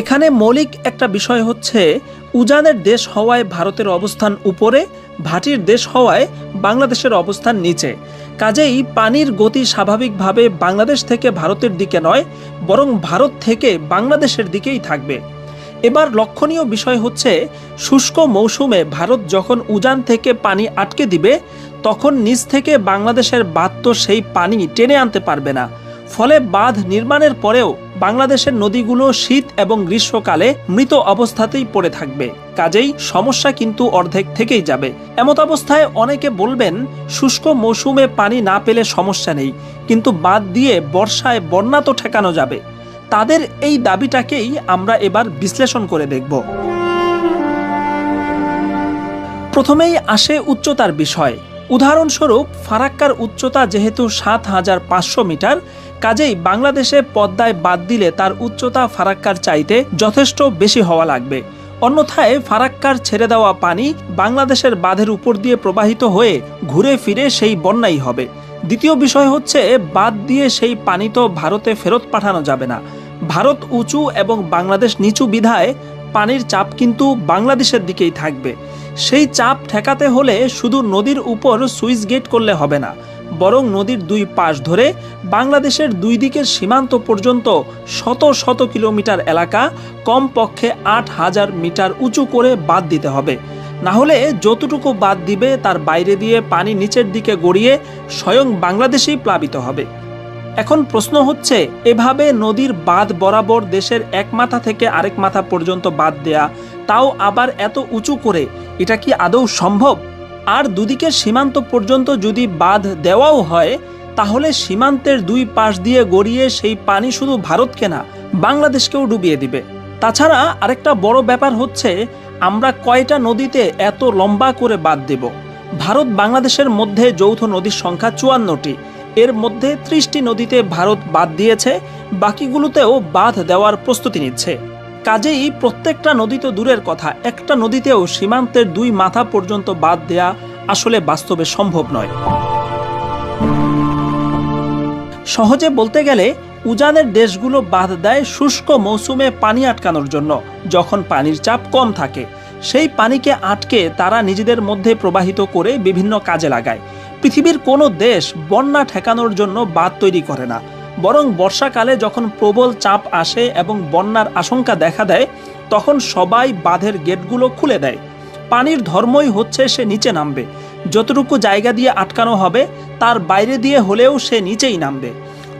এখানে মৌলিক একটা বিষয় হচ্ছে, উজানের দেশ হওয়ায় ভারতের অবস্থান উপরে, ভাটির দেশ হওয়ায় বাংলাদেশের অবস্থান নিচে। কাজেই পানির গতি স্বাভাবিকভাবে বাংলাদেশ থেকে ভারতের দিকে নয়, বরং ভারত থেকে বাংলাদেশের দিকেই থাকবে। এবার লক্ষণীয় বিষয় হচ্ছে, শুষ্ক মৌসুমে ভারত যখন উজান থেকে পানি আটকে দিবে, তখন নিচ থেকে বাংলাদেশের বাদ তো সেই পানি টেনে আনতে পারবে না। ফলে বাঁধ নির্মাণের পরেও বাংলাদেশের নদীগুলো শীত এবং গ্রীষ্মকালে মৃত অবস্থাতেই পড়ে থাকবে। কাজেই সমস্যা কিন্তু অর্ধেক থেকেই যাবে। এমত অবস্থায় অনেকে বলবেন, শুষ্ক মৌসুমে পানি না পেলে সমস্যা নেই, কিন্তু বাঁধ দিয়ে বর্ষায় বন্যা তো ঠেকানো যাবে। তাদের এই দাবিটাকেই আমরা এবার বিশ্লেষণ করে দেখব। প্রথমেই আসে উচ্চতার বিষয়। উদাহরণস্বরূপ, ফারাক্কার উচ্চতা যেহেতু সাত হাজার পাঁচশো মিটার কাজেই বাংলাদেশে পদ্মায় বাদ দিলে তার উচ্চতা ফারাক্কার চাইতে যথেষ্ট বেশি হওয়া লাগবে। অন্যথায় ফারাক্কার ছেড়ে দেওয়া পানি বাংলাদেশের বাঁধের উপর দিয়ে প্রবাহিত হয়ে ঘুরে ফিরে সেই বন্যাই হবে। দ্বিতীয় বিষয় হচ্ছে, বাদ দিয়ে সেই পানি তো ভারতে ফেরত পাঠানো যাবে না। ভারত উঁচু এবং বাংলাদেশ নিচু বিধায় পানির চাপ কিন্তু বাংলাদেশের দিকেই থাকবে। সেই চাপ ঠেকাতে হলে শুধু নদীর উপর সুইচ গেট করলে হবে না। বরং নদীর দুই পাশ ধরে বাংলাদেশের দুই দিকের সীমান্ত পর্যন্ত শত শত কিলোমিটার এলাকা কমপক্ষে আট হাজার মিটার উঁচু করে বাদ দিতে হবে। না হলে যতটুকু বাদ দিবে তার বাইরে দিয়ে পানি নিচের দিকে গড়িয়ে স্বয়ং বাংলাদেশেই প্লাবিত হবে। এখন প্রশ্ন হচ্ছে, এভাবে নদীর বাঁধ বরাবর দেশের এক মাথা থেকে আরেক মাথা পর্যন্ত বাদ দেয়া, তাও আবার এত উঁচু করে, এটা কি আদৌ সম্ভব? আর দুদিকের সীমান্ত পর্যন্ত যদি বাঁধ দেওয়াও হয়, তাহলে সীমান্তের দুই পাশ দিয়ে গড়িয়ে সেই পানি শুধু ভারতকে না, বাংলাদেশকেও ডুবিয়ে দিবে। তাছাড়া আরেকটা বড় ব্যাপার হচ্ছে, আমরা কয়টা নদীতে এত লম্বা করে বাদ দেব? ভারত বাংলাদেশের মধ্যে যৌথ নদীর সংখ্যা চুয়ান্নটি। এর মধ্যে ত্রিশটি নদীতে ভারত বাদ দিয়েছে, বাকিগুলোতেও বাঁধ দেওয়ার প্রস্তুতি নিচ্ছে। কাজেই প্রত্যেকটা নদী তো দূরের কথা। একটা নদীতেও সীমান্তের দুই মাথা পর্যন্ত বাদ দেয়া আসলে বাস্তবে সম্ভব নয়। সহজে বলতে গেলে, উজানের দেশগুলো বাদ দেয় শুষ্ক মৌসুমে পানি আটকানোর জন্য, যখন পানির চাপ কম থাকে। সেই পানিকে আটকে তারা নিজেদের মধ্যে প্রবাহিত করে বিভিন্ন কাজে লাগায়। পৃথিবীর কোনো দেশ বন্যা ঠেকানোর জন্য বাঁধ তৈরি করে না। বরং বর্ষাকালে যখন প্রবল চাপ আসে এবং বন্যার আশঙ্কা দেখা দেয়, তখন সবাই বাঁধের গেটগুলো খুলে দেয়। পানির ধর্মই হচ্ছে সে নিচে নামবে। যতটুকু জায়গা দিয়ে আটকানো হবে, তার বাইরে দিয়ে হলেও সে নিচেই নামবে।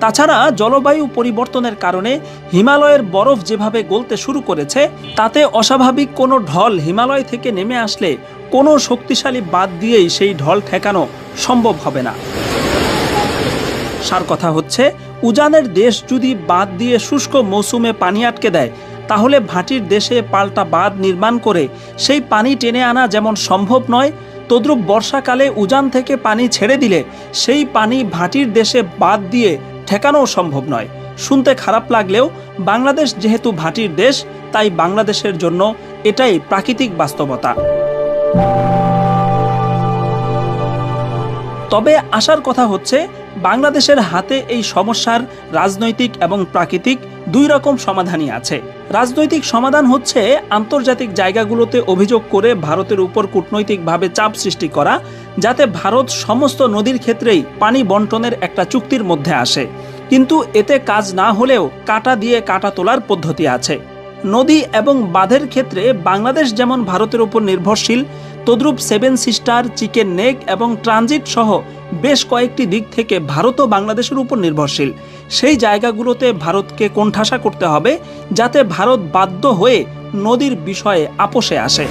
তাছাড়া জলবায়ু পরিবর্তনের কারণে হিমালয়ের বরফ যেভাবে গলতে শুরু করেছে, তাতে অস্বাভাবিক কোনো ঢল হিমালয় থেকে নেমে আসলে কোনো শক্তিশালী বাদ দিয়েই সেই ঢল ঠেকানো সম্ভব হবে না। সার কথা হচ্ছে, উজানের দেশ যদি বাদ দিয়ে শুষ্ক মৌসুমে পানি আটকে দেয়, তাহলে ভাটির দেশে পাল্টা বাঁধ নির্মাণ করে সেই পানি টেনে আনা যেমন সম্ভব নয়, তদ্রুপ বর্ষাকালে উজান থেকে পানি ছেড়ে দিলে সেই পানি ভাটির দেশে বাদ দিয়ে ঠেকানোও সম্ভব নয়। শুনতে খারাপ লাগলেও বাংলাদেশ যেহেতু ভাটির দেশ, তাই বাংলাদেশের জন্য এটাই প্রাকৃতিক বাস্তবতা। তবে আসার কথা হচ্ছে বাংলাদেশের হাতে এই সমস্যার রাজনৈতিক এবং প্রাকৃতিক দুই রকম সমাধানই আছে। রাজনৈতিক সমাধান হচ্ছে আন্তর্জাতিক জায়গাগুলোতে অভিযোগ করে ভারতের উপর কূটনৈতিকভাবে চাপ সৃষ্টি করা, যাতে ভারত সমস্ত নদীর ক্ষেত্রেই পানি বন্টনের একটা চুক্তির মধ্যে আসে। কিন্তু এতে কাজ না হলেও কাটা দিয়ে কাটা তোলার পদ্ধতি আছে। নদী এবং বাঁধের ক্ষেত্রে বাংলাদেশ যেমন ভারতের উপর নির্ভরশীল, তদ্রূপ সেভেন সিস্টার, চিকেন নেক এবং ট্রানজিট সহ বেশ কয়েকটি দিক থেকে ভারত ও বাংলাদেশের উপর নির্ভরশীল। সেই জায়গাগুলোতে ভারতকে কোণঠাসা করতে হবে যাতে ভারত বাধ্য হয়ে নদীর বিষয়ে আপোষে আসে।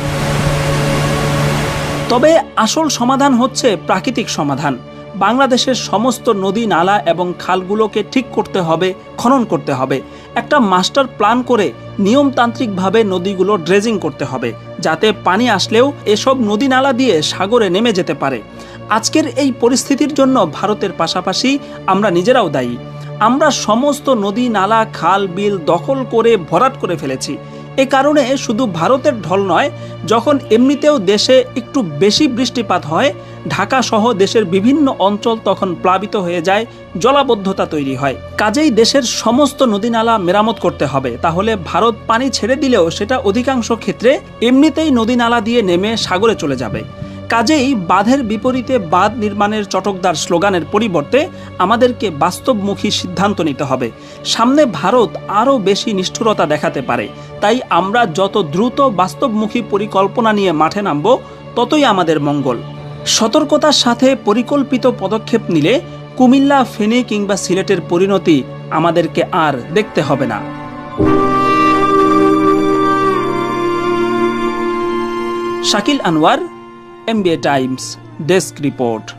তবে আসল সমাধান হচ্ছে প্রাকৃতিক সমাধান। বাংলাদেশের সমস্ত নদী, নালা এবং খালগুলোকে ঠিক করতে হবে, খনন করতে হবে। একটা মাস্টার প্ল্যান করে নিয়মতান্ত্রিকভাবে নদীগুলো ড্রেজিং করতে হবে, যাতে পানি আসলেও এসব নদী, নালা দিয়ে সাগরে নেমে যেতে পারে। আজকের এই পরিস্থিতির জন্য ভারতের পাশাপাশি আমরা নিজেরাও দায়ী। আমরা সমস্ত নদী, নালা, খাল, বিল দখল করে ভরাট করে ফেলেছি। এ কারণে শুধু ভারতের ঢল নয়, যখন এমনিতেও দেশে একটু বেশি বৃষ্টিপাত হয়, ঢাকা সহ দেশের বিভিন্ন অঞ্চল তখন প্লাবিত হয়ে যায়, জলাবদ্ধতা তৈরি হয়। কাজেই দেশের সমস্ত নদীনালা মেরামত করতে হবে। তাহলে ভারত পানি ছেড়ে দিলেও সেটা অধিকাংশ ক্ষেত্রে এমনিতেই নদীনালা দিয়ে নেমে সাগরে চলে যাবে। কাজেই বাঁধের বিপরীতে বাঁধ নির্মাণের চটকদার স্লোগানের পরিবর্তে আমাদেরকে বাস্তবমুখী সিদ্ধান্ত নিতে হবে। সামনে ভারত আরও বেশি নিষ্ঠুরতা দেখাতে পারে। তাই আমরা যত দ্রুত বাস্তবমুখী পরিকল্পনা নিয়ে মাঠে নামব, ততই আমাদের মঙ্গল। সতর্কতার সাথে পরিকল্পিত পদক্ষেপ নিলে কুমিল্লা, ফেনী কিংবা সিলেটের পরিণতি আমাদেরকে আর দেখতে হবে না। Shakil Anwar MBA Times Desk Report.